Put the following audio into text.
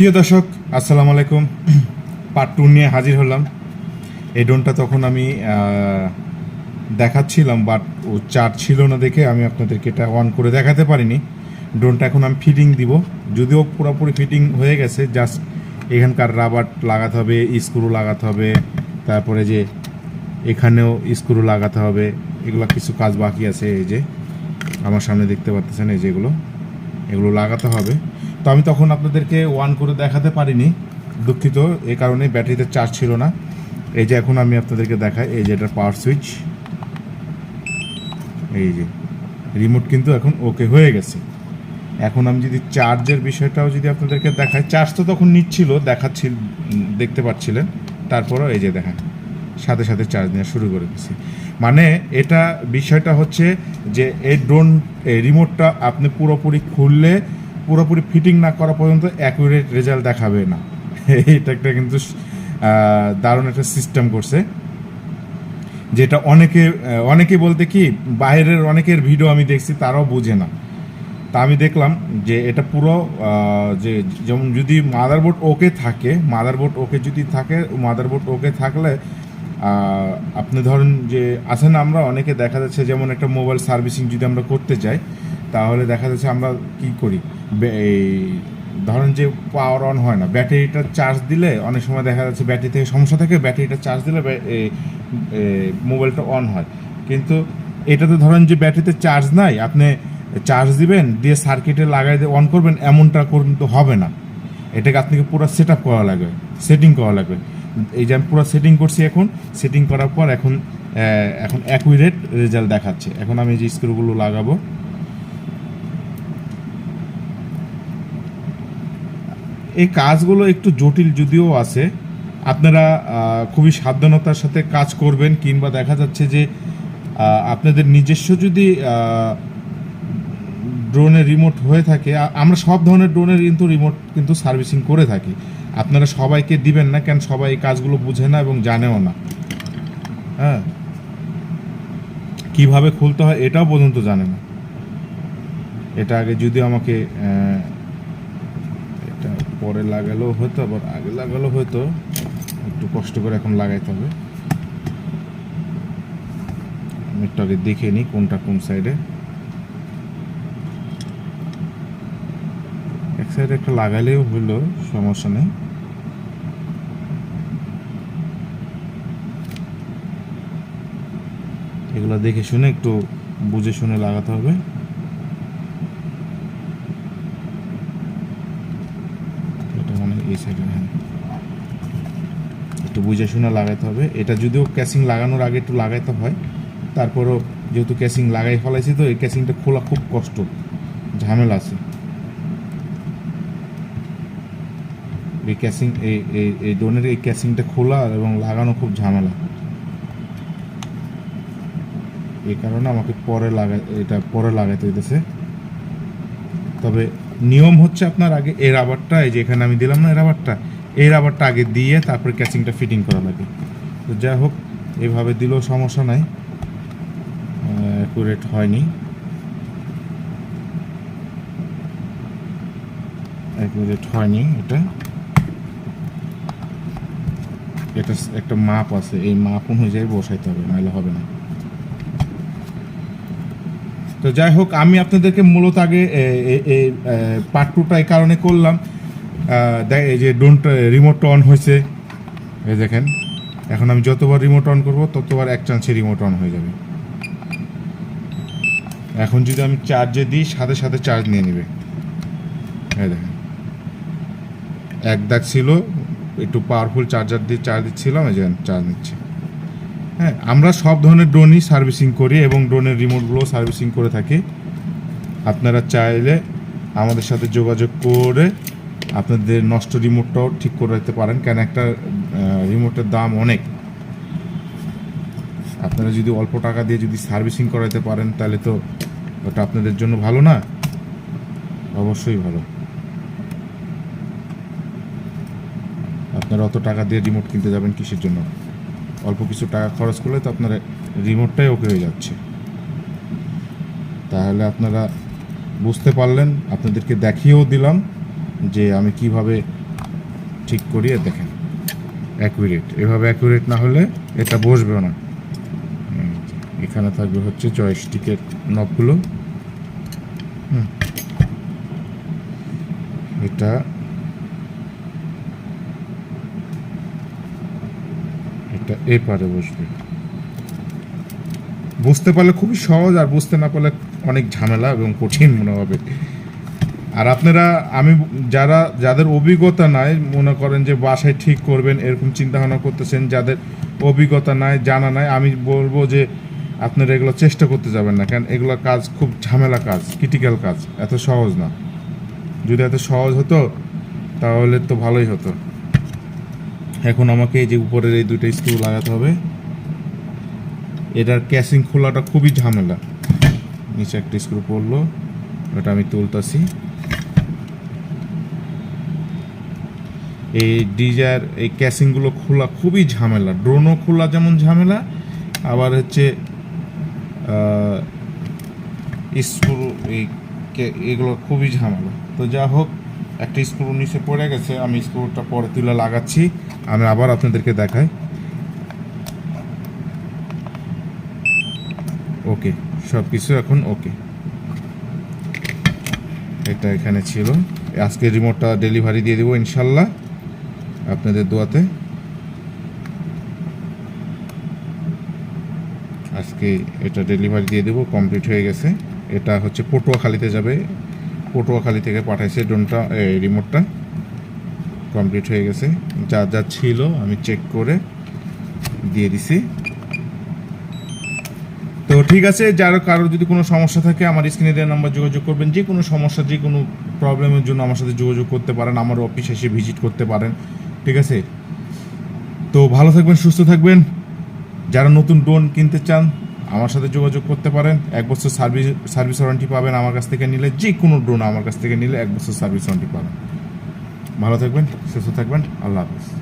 প্রিয় দর্শক, আসসালামু আলাইকুম। পার্ট টু নিয়ে হাজির হলাম। এই ড্রোনটা তখন আমি দেখাচ্ছিলাম বাট ও চার্জ ছিল না দেখে আমি আপনাদেরকে এটা অন করে দেখাতে পারিনি। ড্রোনটা এখন আমি ফিটিং দিব। যদিও পুরোপুরি ফিটিং হয়ে গেছে জাস্ট এখানকার রাবার লাগাতে হবে স্ক্রু লাগাতে হবে, তারপরে যে এখানেও স্ক্রু লাগাতে হবে, এগুলো কিছু কাজ বাকি আছে, এই যে, আমার সামনে দেখতে পাচ্ছেন এই যেগুলো, এগুলো লাগাতে হবে। তো আমি তখন আপনাদেরকে ওয়ান করে দেখাতে পারিনি দুঃখিত এ কারণে ব্যাটারিতে চার্জ ছিল না। এই যে এখন আমি আপনাদেরকে দেখাই এই যে এটার পাওয়ার সুইচ এই যে রিমোট কিন্তু এখন ওকে হয়ে গেছে। এখন আমি যদি চার্জের বিষয়টাও যদি আপনাদেরকে দেখাই চার্জ তো তখন নিচ্ছিল দেখাচ্ছি উম, দেখতে পাচ্ছিলেন। তারপরও এই যে দেখেন সাথে সাথে চার্জ নেওয়া শুরু করে দিছি মানে এটা বিষয়টা হচ্ছে যে এই ড্রোন রিমোটটা আপনি পুরোপুরি খুললে পুরোপুরি ফিটিং না করা পর্যন্ত অ্যাকুরেট রেজাল্ট দেখাবে না। এটা একটা কিন্তু দারুণ একটা সিস্টেম করছে। যেটা অনেকে অনেকে বলতে কি, বাইরের অনেকের ভিডিও আমি দেখছি, তারাও বোঝে না। তা আমি দেখলাম যে এটা পুরো যে যেমন যদি মাদারবোর্ড ওকে থাকে মাদারবোর্ড ওকে যদি থাকে মাদারবোর্ড ওকে থাকলে আপনি ধরেন যে, আছে না আমরা, অনেকে দেখা যাচ্ছে যেমন একটা মোবাইল সার্ভিসিং যদি আমরা করতে চাই তাহলে দেখা যাচ্ছে আমরা কি করি? এই, ধরেন যে পাওয়ার অন হয় না ব্যাটারিটা চার্জ দিলে অনেক সময় দেখা যাচ্ছে ব্যাটারি থেকে সমস্যা থাকে ব্যাটারিটা চার্জ দিলে মোবাইলটা অন হয়। কিন্তু এটাতে ধরেন যে ব্যাটারিতে চার্জ নাই, আপনি চার্জ দিবেন, দিয়ে সার্কিটে লাগাই দিয়ে অন করবেন, এমনটা কিন্তু হবে না। এটাকে আপনাকে পুরো সেট আপ করা লাগবে সেটিং করা লাগবে। এই যে আমি পুরো সেটিং করছি এখন সেটিং করার পর এখন এখন অ্যাকুরেট রেজাল্ট দেখাচ্ছে। এখন আমি যে স্ক্রুগুলো লাগাবো এই কাজগুলো একটু জটিল যদিও আছে, আপনারা খুবই সাবধানতার সাথে কাজ করবেন কিংবা দেখা যাচ্ছে যে আপনাদের নিজস্ব যদি ড্রোনের রিমোট হয়ে থাকে আমরা সব ধরনের ড্রোনের কিন্তু রিমোট কিন্তু সার্ভিসিং করে থাকি। আপনারা সবাইকে দিবেন না কেন সবাই এই কাজগুলো বুঝে না এবং জানেও না। হ্যাঁ? কীভাবে খুলতে হয় এটাও পর্যন্ত জানে না। এটা আগে যদি আমাকে পরে লাগালেও হতো আবার আগে লাগালেও হয়তো, একটু কষ্ট করে এখন লাগাইতে হবে। আমি একটু আগে দেখে নিই কোনটা কোন সাইডে এক সাইডে একটা লাগালেও হলো সমস্যা নেই। এগুলো দেখে শুনে একটু বুঝে শুনে লাগাতে হবে এটা মানে এই সাইডে হ্যাঁ। একটু বুঝে শুনে লাগাইতে হবে। এটা যদিও ক্যাসিং লাগানোর আগে একটু লাগাইতে হয়, তারপরও যেহেতু ক্যাসিং লাগাই ফেলাইছি তো, এই ক্যাসিংটা খোলা খুব কষ্ট, ঝামেলা আছে। এই ক্যাসিং এই এই ডোনের এই ক্যাসিংটা খোলা এবং লাগানো খুব ঝামেলা। এই কারণে আমাকে পরে লাগা, এটা পরে লাগাইতে হইতেছে। তবে নিয়ম হচ্ছে আপনার আগে এই রাবারটা, এই যে এখানে আমি দিলাম না এই রাবারটা এই রাবারটা আগে দিয়ে তারপরে ক্যাচিংটা ফিটিং করা লাগে। তো যাই হোক, এভাবে দিলেও সমস্যা নাই। অ্যাকুরেট হয়নি। অ্যাকুরেট হয়নি এটা। এটা একটা মাপ আছে, এই মাপ অনুযায়ী বসাইতে হবে, নাহলে হবে না। তো যাই হোক, আমি আপনাদেরকে মূলত আগে এই পার্ট টুটা এই কারণে করলাম। এই যে ডোন্ট রিমোট অন হয়েছে, এই দেখেন, এখন আমি যতবার রিমোট অন করব, ততবার এক চান্সে রিমোট অন হয়ে যাবে। এখন যদি আমি চার্জে দিই, সাথে সাথে চার্জ নিয়ে নেবে। দেখেন, এক দাগ ছিল, একটু পাওয়ারফুল চার্জার দিয়ে চার্জ দিচ্ছিলাম, এই যে চার্জ নিচ্ছে। হ্যাঁ আমরা সব ধরনের ড্রোনই সার্ভিসিং করি এবং ড্রোনের রিমোটগুলো সার্ভিসিং করে থাকি। আপনারা চাইলে আমাদের সাথে যোগাযোগ করে আপনাদের নষ্ট রিমোটটাও ঠিক করে রাখতে পারেন, কেন একটা রিমোটের দাম অনেক। আপনারা যদি অল্প টাকা দিয়ে যদি সার্ভিসিং করাতে পারেন, তাহলে তো ওটা আপনাদের জন্য ভালো না? অবশ্যই ভালো। আপনারা অত টাকা দিয়ে রিমোট কিনতে যাবেন কিসের জন্য? অল্প কিছু টাকা খরচ করলে তো আপনার রিমোটটাই ওকে হয়ে যাচ্ছে। তাহলে আপনারা বুঝতে পারলেন, আপনাদেরকে দেখিয়েও দিলাম যে আমি কীভাবে ঠিক করিয়ে দেখেন অ্যাকুরেট এভাবে অ্যাকুরেট না হলে এটা বসবেও না। এখানে থাকবে হচ্ছে জয়স্টিকের নবগুলো হুম। এটা এটা এই পারে বসবে। বুঝতে পারলে খুবই সহজ, আর বুঝতে না পারলে অনেক ঝামেলা এবং কঠিন মনে হবে। আর আপনারা, আমি যারা, যাদের অভিজ্ঞতা নাই, মনে করেন যে বাসায় ঠিক করবেন, এরকম চিন্তা ভাবনা করতেছেন, যাদের অভিজ্ঞতা নাই, জানা নাই, আমি বলব যে আপনারা এগুলো চেষ্টা করতে যাবেন না, কারণ এগুলো কাজ খুব ঝামেলা কাজ ক্রিটিক্যাল কাজ, এত সহজ না। যদি এত সহজ হতো, তাহলে তো ভালোই হতো। এখন আমাকে এই যে উপরের এই দুটো স্ক্রু লাগাতে হবে। এটার ক্যাসিং খোলাটা খুবই ঝামেলা। নিচে একটা স্ক্রু পড়ল, ওটা আমি তুলতাছি। এই ডিজার, এই ক্যাসিংগুলো খোলা খুবই ঝামেলা। ড্রোনও খোলা যেমন ঝামেলা, আবার হচ্ছে স্ক্রু এই এগুলো খুবই ঝামেলা। তো যা হোক একটা স্ক্রু নিচে পড়ে গেছে, আমি স্ক্রুটা পরে তুলে লাগাচ্ছি। আমি আবার আপনাদেরকে দেখাই। ওকে সব কিছু এখন ওকে এটা এখানে ছিল। আজকে রিমোটটা ডেলিভারি দিয়ে দেবো ইনশাল্লাহ, আপনাদের দোয়াতে। আজকে এটা ডেলিভারি দিয়ে দেবো কমপ্লিট হয়ে গেছে। এটা হচ্ছে পটুয়াখালীতে যাবে পটুয়াখালী থেকে পাঠাইছে ড্রোনটা এই রিমোটটা কমপ্লিট হয়ে গেছে। যা যা ছিল আমি চেক করে দিয়ে দিছি। তো ঠিক আছে, যার কারোর যদি কোনো সমস্যা থাকে আমার স্ক্রিনে দেওয়া নাম্বার যোগাযোগ করবেন। যে কোনো সমস্যা, যে কোনো প্রবলেমের জন্য আমার সাথে যোগাযোগ করতে পারেন, আমার অফিস এসে ভিজিট করতে পারেন। ঠিক আছে? তো ভালো থাকবেন, সুস্থ থাকবেন। যারা নতুন ড্রোন কিনতে চান আমার সাথে যোগাযোগ করতে পারেন। এক বছর সার্ভিস সার্ভিস ওয়ারেন্টি পাবেন আমার কাছ থেকে নিলে যে কোনো ড্রোন আমার কাছ থেকে নিলে এক বছর সার্ভিস ওয়ারেন্টি পাবেন। ভালো থাকবেন, সুস্থ থাকবেন, আল্লাহ হাফিজ।